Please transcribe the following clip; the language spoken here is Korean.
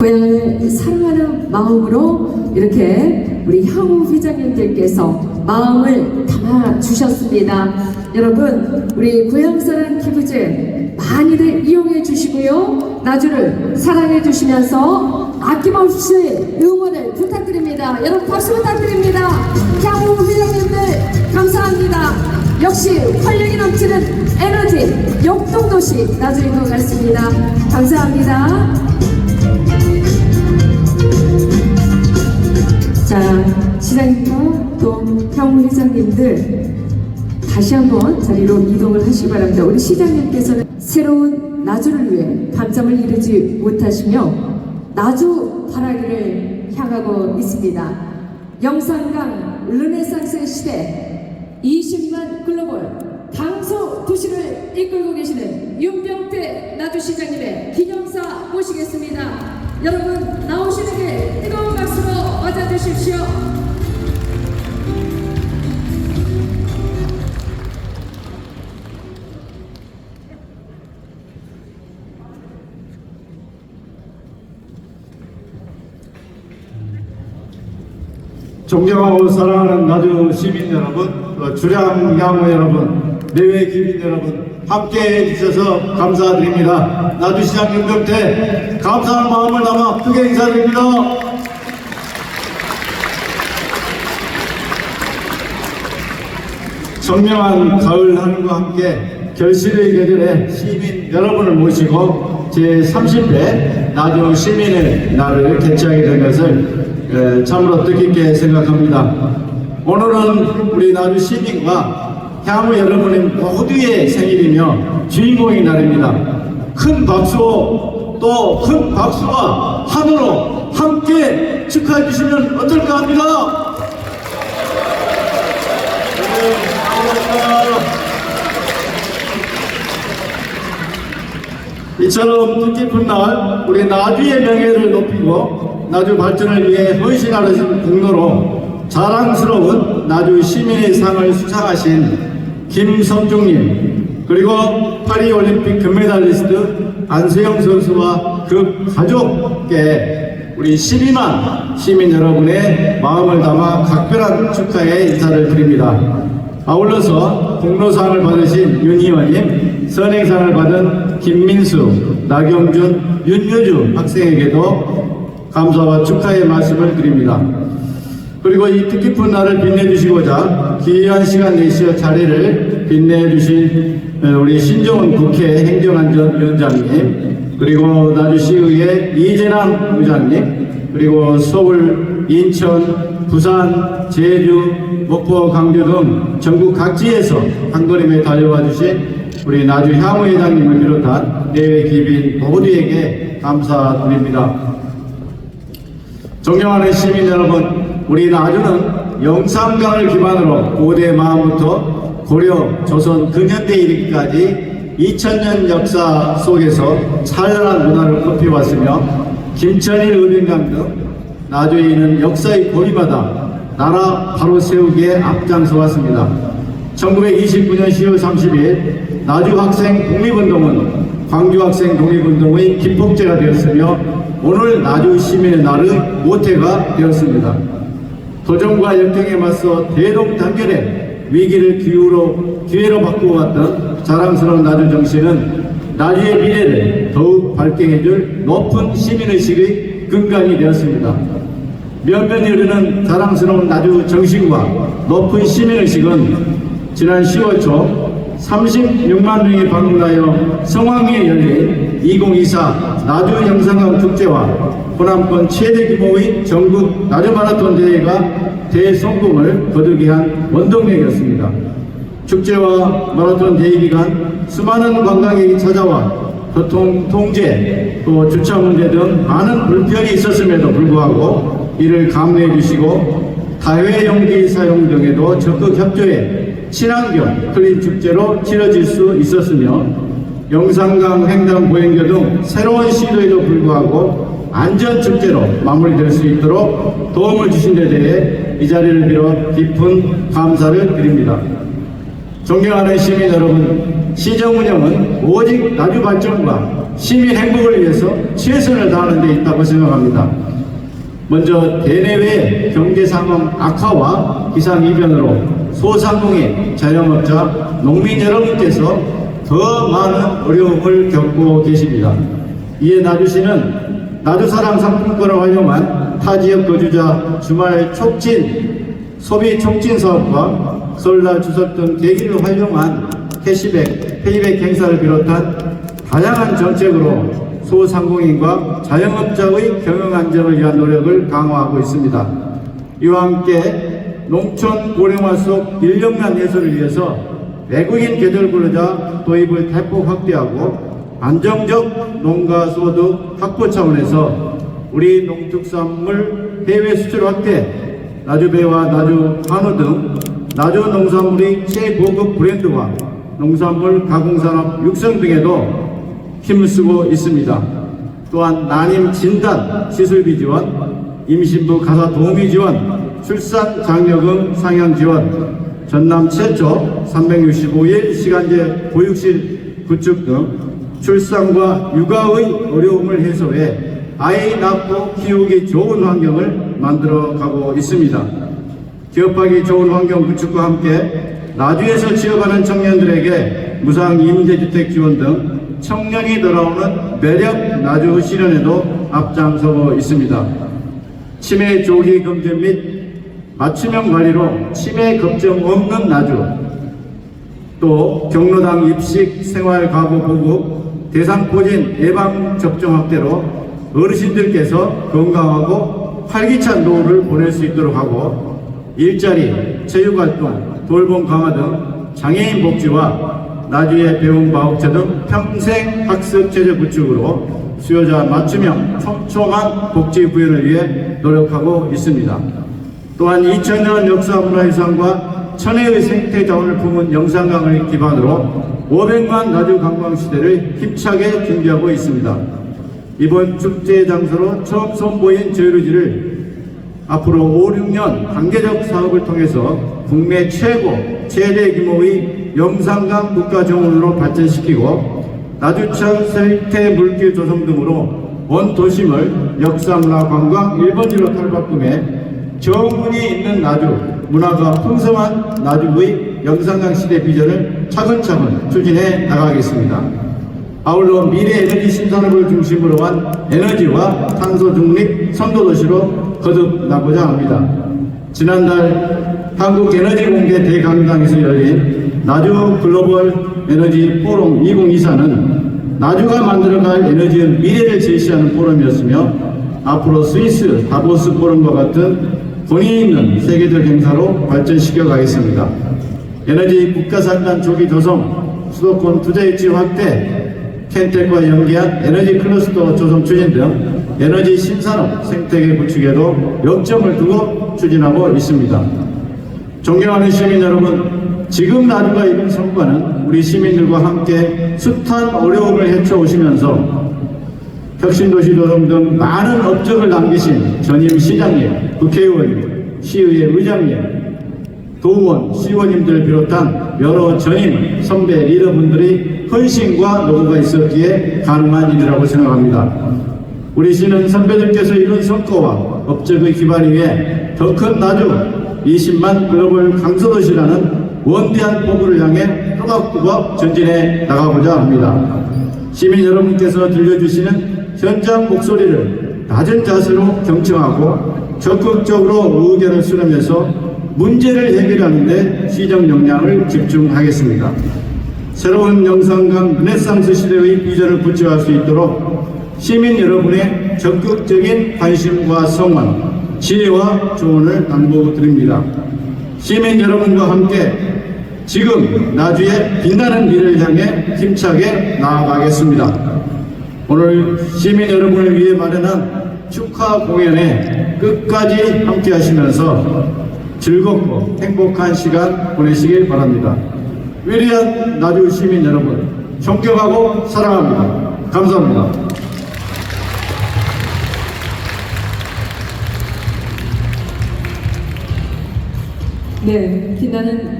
고향을 사랑하는 마음으로 이렇게 우리 향후 회장님들께서 마음을 담아 주셨습니다. 여러분, 우리 고향사랑 기부제 많이들 이용해 주시고요. 나주를 사랑해 주시면서 아낌없이 응원을 부탁드립니다. 여러분 박수 부탁드립니다. 향후 회장님들 감사합니다. 역시 활력이 넘치는 에너지 역동도시 나주인 것 같습니다. 감사합니다. 자, 시장님과 또 향후 회장님들 다시 한번 자리로 이동을 하시기 바랍니다. 우리 시장님께서는 새로운 나주를 위해 감점을 이루지 못하시며 나주 바라기를 향하고 있습니다. 영산강 르네상스 시대 20만 글로벌 강소 도시를 이끌고 계시는 윤병태 나주시장님의 기념사 모시겠습니다. 여러분 나오시는 길 뜨거운 박수로 맞아주십시오. 존경하고 사랑하는 나주 시민 여러분, 또 주량 양호 여러분, 내외 기민 여러분, 함께 해 주셔서 감사드립니다. 나주시장 윤병태 감사하는 마음을 담아 크게 인사드립니다. 청명한 가을 하늘과 함께 결실의 계절에 시민 여러분을 모시고 제30회 나주 시민의 날을 개최하게 된 것을 에, 참으로 뜻깊게 생각합니다. 오늘은 우리 나주 시민과 향후 여러분의 모두의 생일이며 주인공의 날입니다. 큰 박수 또큰 박수와 한으로 함께 축하해 주시면 어떨까 합니다. 이처럼 뜻깊은 날 우리 나주의 명예를 높이고 나주 발전을 위해 헌신하신 공로로 자랑스러운 나주 시민의 상을 수상하신 김성중님 그리고 파리올림픽 금메달리스트 안수영 선수와 그 가족께 우리 12만 시민 여러분의 마음을 담아 각별한 축하의 인사를 드립니다. 아울러서 공로상을 받으신 윤 의원님, 선행상을 받은 김민수, 나경준, 윤여주 학생에게도 감사와 축하의 말씀을 드립니다. 그리고 이 뜻깊은 날을 빛내주시고자 귀한 시간 내시어 자리를 빛내주신 우리 신정은 국회 행정안전위원장님, 그리고 나주시의회 이재남 의장님, 그리고 서울, 인천, 부산, 제주, 목포, 강주 등 전국 각지에서 한 걸음에 달려와 주신 우리 나주 향후회장님을 비롯한 내외 기빈 모두에게 감사드립니다. 존경하는 시민 여러분, 우리 나주는 영산강을 기반으로 고대 마음부터 고려, 조선, 근현대 이르기까지 2000년 역사 속에서 찬란한 문화를 꽃피웠으며 김천일 의병강 등 나주에 있는 역사의 고리바다 나라 바로 세우기에 앞장서 왔습니다. 1929년 10월 30일 나주 학생 독립운동은 광주 학생 독립운동의 기폭제가 되었으며 오늘 나주 시민의 날은 모태가 되었습니다. 도전과 역경에 맞서 대동단결해 위기를 기후로, 기회로 바꾸어왔던 자랑스러운 나주 정신은 나주의 미래를 더욱 밝게 해줄 높은 시민의식의 근간이 되었습니다. 면면이 흐르는 자랑스러운 나주 정신과 높은 시민의식은 지난 10월 초 36만 명이 방문하여 성황리에 열린 2024 나주 영상강 축제와 호남권 최대 규모의 전국 나주 마라톤 대회가 대성공을 거두게 한 원동력이었습니다. 축제와 마라톤 대회 기간 수많은 관광객이 찾아와 교통 통제 또 주차 문제 등 많은 불편이 있었음에도 불구하고 이를 감내해 주시고 다회 용기 사용 등에도 적극 협조해 친환경 클린 축제로 치러질 수 있었으며 영산강 횡단 보행교 등 새로운 시도에도 불구하고 안전 축제로 마무리될 수 있도록 도움을 주신 데 대해 이 자리를 빌어 깊은 감사를 드립니다. 존경하는 시민 여러분, 시정 운영은 오직 나주 발전과 시민 행복을 위해서 최선을 다하는 데 있다고 생각합니다. 먼저 대내외 경제 상황 악화와 기상 이변으로 소상공인, 자영업자, 농민 여러분께서 더 많은 어려움을 겪고 계십니다. 이에 나주시는 나주사랑 상품권을 활용한 타지역 거주자 주말 촉진, 소비 촉진 사업과 설날 추석 등 계기를 활용한 캐시백, 페이백 행사를 비롯한 다양한 정책으로 소상공인과 자영업자의 경영 안정을 위한 노력을 강화하고 있습니다. 이와 함께 농촌 고령화 속 인력난 해소를 위해서 외국인 계절 근로자 도입을 대폭 확대하고 안정적 농가 소득 확보 차원에서 우리 농특산물 해외 수출 확대, 나주배와 나주 한우 등 나주 농산물의 최고급 브랜드화, 농산물 가공산업 육성 등에도 힘쓰고 있습니다. 또한 난임 진단 시술비 지원, 임신부 가사 도우미 지원, 출산 장려금 상향 지원, 전남 최초 365일 시간제 보육실 구축 등 출산과 육아의 어려움을 해소해 아이 낳고 키우기 좋은 환경을 만들어 가고 있습니다. 기업하기 좋은 환경 구축과 함께 나주에서 취업하는 청년들에게 무상 임대주택 지원 등 청년이 돌아오는 매력 나주 실현에도 앞장서고 있습니다. 치매 조기 검진 및 맞춤형 관리로 치매 걱정 없는 나주 또 경로당 입식 생활 가구 보급 대상포진 예방 접종 확대로 어르신들께서 건강하고 활기찬 노후를 보낼 수 있도록 하고 일자리, 체육활동, 돌봄 강화 등 장애인 복지와 나주의 배움 과학자 등 평생 학습 체제 구축으로 수요자 맞춤형 촘촘한 복지 구현을 위해 노력하고 있습니다. 또한 2000년 역사 문화유산과 천혜의 생태 자원을 품은 영산강을 기반으로 500만 나주 관광 시대를 힘차게 준비하고 있습니다. 이번 축제 장소로 처음 선보인 저유루지를 앞으로 5, 6년 단계적 사업을 통해서 국내 최고, 최대 규모의 영산강 국가정원으로 발전시키고 나주천 생태 물길 조성 등으로 원 도심을 역사문화 관광 1번지로 탈바꿈해 정문이 있는 나주, 문화가 풍성한 나주의 영산강 시대 비전을 차근차근 추진해 나가겠습니다. 아울러 미래 에너지 신산업을 중심으로 한 에너지와 탄소 중립 선도 도시로 거듭나고자 합니다. 지난달 한국 에너지 공개 대강당에서 열린 나주 글로벌 에너지 포럼 2024는 나주가 만들어갈 에너지의 미래를 제시하는 포럼이었으며 앞으로 스위스 다보스 포럼과 같은 권위 있는 세계적 행사로 발전시켜 가겠습니다. 에너지 국가산단 조기 조성, 수도권 투자 유치 확대, 켄텍과 연계한 에너지 클러스터 조성 추진 등 에너지 신산업 생태계 구축에도 역점을 두고 추진하고 있습니다. 존경하는 시민 여러분, 지금 나주가 이룬 성과는 우리 시민들과 함께 숱한 어려움을 헤쳐오시면서 혁신도시 조성 등 많은 업적을 남기신 전임 시장님, 국회의원, 시의회 의장님, 도의원, 시의원님들을 비롯한 여러 전임 선배 리더분들의 헌신과 노고가 있었기에 가능한 일이라고 생각합니다. 우리 시는 선배들께서 이룬 성과와 업적의 기반 위에 더 큰 나주 20만 글로벌 강서도시라는 원대한 포부를 향해 또박또박 전진해 나가고자 합니다. 시민 여러분께서 들려주시는 현장 목소리를 낮은 자세로 경청하고 적극적으로 의견을 수렴해서 문제를 해결하는 데 시정 역량을 집중하겠습니다. 새로운 영상강 르네상스 시대의 비전을 구체화할 수 있도록 시민 여러분의 적극적인 관심과 성원, 지혜와 조언을 당부드립니다. 시민 여러분과 함께 지금 나주의 빛나는 미래를 향해 힘차게 나아가겠습니다. 오늘 시민 여러분을 위해 마련한 축하 공연에 끝까지 함께 하시면서 즐겁고 행복한 시간 보내시길 바랍니다. 위대한 나주 시민 여러분, 존경하고 사랑합니다. 감사합니다. 네, 빛나는